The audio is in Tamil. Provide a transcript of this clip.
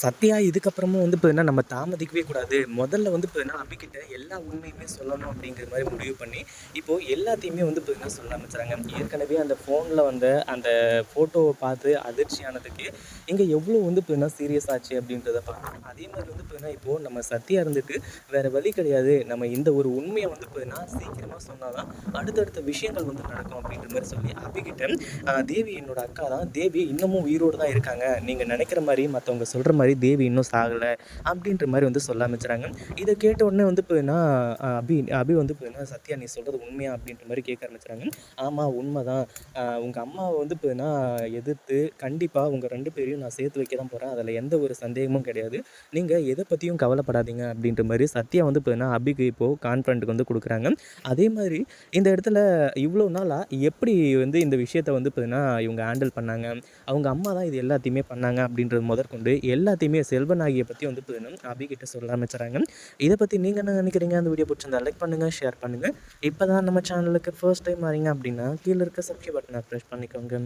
சத்யா இதுக்கப்புறமும் வந்து பார்த்தீங்கன்னா நம்ம தாமதிக்கவே கூடாது. முதல்ல வந்து பார்த்தீங்கன்னா அபிக்கிட்ட எல்லா உண்மையுமே சொல்லணும் அப்படிங்கிற மாதிரி முடிவு பண்ணி இப்போது எல்லாத்தையுமே வந்து இப்போ என்ன சொல்ல ஆரம்பிச்சுறாங்க ஏற்கனவே அந்த ஃபோனில் வந்த அந்த ஃபோட்டோவை பார்த்து அதிர்ச்சியானதுக்கு இங்கே எவ்வளோ வந்து இப்போ என்ன சீரியஸ் ஆச்சு அப்படின்றத பார்க்கணும் அதே மாதிரி வந்து பார்த்தீங்கன்னா இப்போது நம்ம சத்யா இருந்துட்டு வேறு வழி கிடையாது. நம்ம இந்த ஒரு உண்மையை வந்து இப்போ என்ன சீக்கிரமாக சொன்னால் தான் அடுத்தடுத்த விஷயங்கள் வந்து நடக்கும் அப்படின்ற மாதிரி சொல்லி அபிக்கிட்ட தேவி என்னோட அக்கா தான். தேவி இன்னமும் உயிரோடு தான் இருக்காங்க. நீங்கள் நினைக்கிற மாதிரி மற்றவங்க சொல்கிற மாதிரி தேவி இன்னும் சாகலை அப்படின்ற மாதிரி வந்து சொல்ல ஆரம்பிச்சுறாங்க. இதை கேட்ட உடனே வந்து பார்த்தீங்கன்னா அபி அபி வந்து பார்த்தீங்கன்னா சத்யா நீ சொல்கிறது உண்மையா அப்படின்ற மாதிரி கேட்க ஆரம்பிச்சுறாங்க. ஆமாம் உண்மை தான் உங்கள் அம்மாவை வந்து பார்த்தீங்கன்னா எதிர்த்து கண்டிப்பாக உங்கள் ரெண்டு பேரையும் நான் சேர்த்து வைக்க தான் போகிறேன் அதில் எந்த ஒரு சந்தேகமும் கிடையாது. நீங்கள் எதை பற்றியும் கவலைப்படாதீங்க அப்படின்ற மாதிரி சத்யா வந்து பார்த்தீங்கன்னா அபிக்கு இப்போது கான்ஃபிடண்ட்டுக்கு வந்து கொடுக்குறாங்க. அதே மாதிரி இந்த இடத்துல இவ்வளோ நாளாக எப்படி வந்து இந்த விஷயத்தை வந்து பார்த்தீங்கன்னா இவங்க ஹேண்டில் பண்ணாங்க? அவங்க அம்மா தான் இது எல்லாத்தையுமே பண்ணாங்க அப்படின்றது முதற்கொண்டு எல்லா எல்லாத்தையுமே செல்வநாயகியை பற்றி வந்து பார்த்தீங்கன்னா அபிகிட்ட சொல்ல ஆரம்பிச்சுறாங்க இதை பற்றி நீங்கள் என்ன நினைக்கிறீங்க? அந்த வீடியோ பிடிச்சிருந்தா லைக் பண்ணுங்கள் ஷேர் பண்ணுங்கள் இப்போ தான் நம்ம சேனலுக்கு ஃபர்ஸ்ட் டைம் வரீங்க அப்படின்னா கீழே இருக்க சப்ஸ்கிரைப் பட்டனை ப்ரெஸ் பண்ணிக்கோங்க.